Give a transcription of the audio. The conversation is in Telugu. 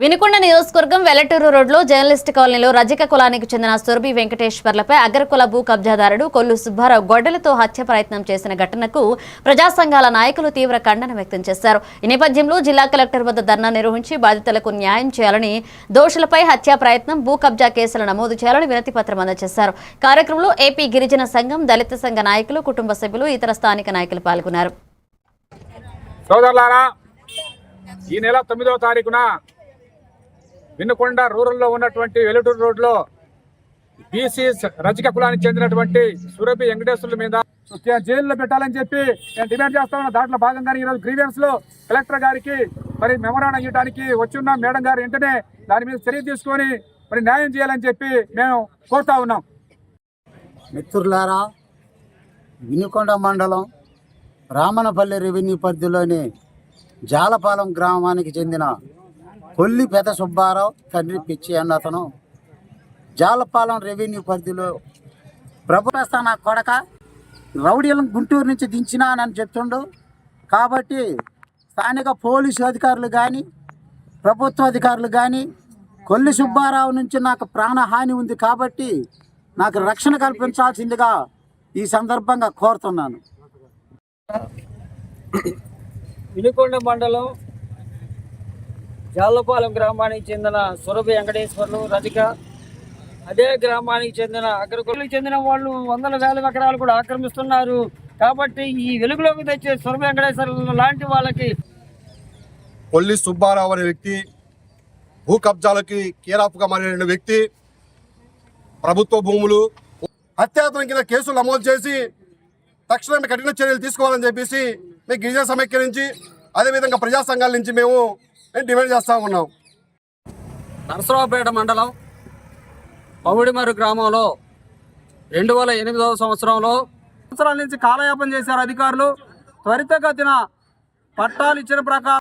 వినుకొండ నియోజకవర్గం వెల్లటూరు రోడ్లో జర్నలిస్ట్ కాలనీలో రజక కులానికి చెందిన సురభి వెంకటేశ్వర్లపై అగ్రకుల భూ కబ్జాదారుడు కొల్లు సుబ్బారావు గొడ్డలతో హత్య ప్రయత్నం చేసిన ఘటనకు ప్రజా సంఘాల నాయకులు తీవ్ర ఖండన వ్యక్తం చేశారు. ఈ నేపథ్యంలో జిల్లా కలెక్టర్ వద్ద ధర్నా నిర్వహించి బాధితులకు న్యాయం చేయాలని దోషులపై హత్యా ప్రయత్నం భూ కబ్జా కేసులు నమోదు చేయాలని వినతి పత్రం అందజేశారు. కార్యక్రమంలో ఏపీ గిరిజన సంఘం దళిత సంఘ నాయకులు కుటుంబ సభ్యులు ఇతర స్థానిక నాయకులు పాల్గొన్నారు. సోదరులారా ఈ నెల తొమ్మిదవ తారీఖున వినుకొండ రూరల్లో ఉన్నటువంటి వెలుటూరు రోడ్లో బీసీ రజక కులానికి చెందినటువంటి సురభి వెంకటేశ్వర్ల మీద జైల్లో పెట్టాలని చెప్పి నేను డిమాండ్ చేస్తా ఉన్నా. దాంట్లో భాగంగానే ఈరోజు గ్రీవియన్స్లో కలెక్టర్ గారికి మరి మెమోరాండం ఇవ్వడానికి వచ్చి మేడం గారు వెంటనే దాని మీద చర్య తీసుకొని మరి న్యాయం చేయాలని చెప్పి మేము కోరుతా ఉన్నాం. మిత్రులారా వినుకొండ మండలం రామనపల్లి రెవెన్యూ పరిధిలోని జాలపాలెం గ్రామానికి చెందిన కొల్లి పెద సుబ్బారావు తండ్రి పిచ్చి అన్న అతను. జాలపాలెం రెవెన్యూ పరిధిలో ప్రభుత్వ నా కొడక రౌడీలను గుంటూరు నుంచి దించినానని చెప్తుండు. కాబట్టి స్థానిక పోలీసు అధికారులు కానీ ప్రభుత్వ అధికారులు కానీ కొల్లి సుబ్బారావు నుంచి నాకు ప్రాణహాని ఉంది కాబట్టి నాకు రక్షణ కల్పించాల్సిందిగా ఈ సందర్భంగా కోరుతున్నాను. వినుకొండ మండలం జాలపాలెం గ్రామానికి చెందిన సురభి వెంకటేశ్వర్లు రజిక. అదే గ్రామానికి చెందిన అగ్రకులకు చెందిన వాళ్ళు వందల వేల ఎకరాలు కూడా ఆక్రమిస్తున్నారు. కాబట్టి ఈ వెలుగులోకి తెచ్చే సురభి వెంకటేశ్వర్లు లాంటి వాళ్ళకి కొల్లి సుబ్బారావు అనే వ్యక్తి భూ కబ్జాలకి కేరాపుగా మారిన వ్యక్తి ప్రభుత్వ భూములు హత్యాయత్నం కింద కేసులు నమోదు చేసి తక్షణమే కఠిన చర్యలు తీసుకోవాలని చెప్పేసి మేము గిరిజన సమైక్య నుంచి అదేవిధంగా ప్రజా సంఘాల నుంచి మేము డిమాండ్ చేస్తూ ఉన్నాం. నరసరావుపేట మండలం పౌడిమరు గ్రామంలో రెండు వేల ఎనిమిదవ సంవత్సరంలో సంవత్సరాల నుంచి కాలయాపన చేశారు అధికారులు. త్వరితగతిన పట్టాలు ఇచ్చిన ప్రకారం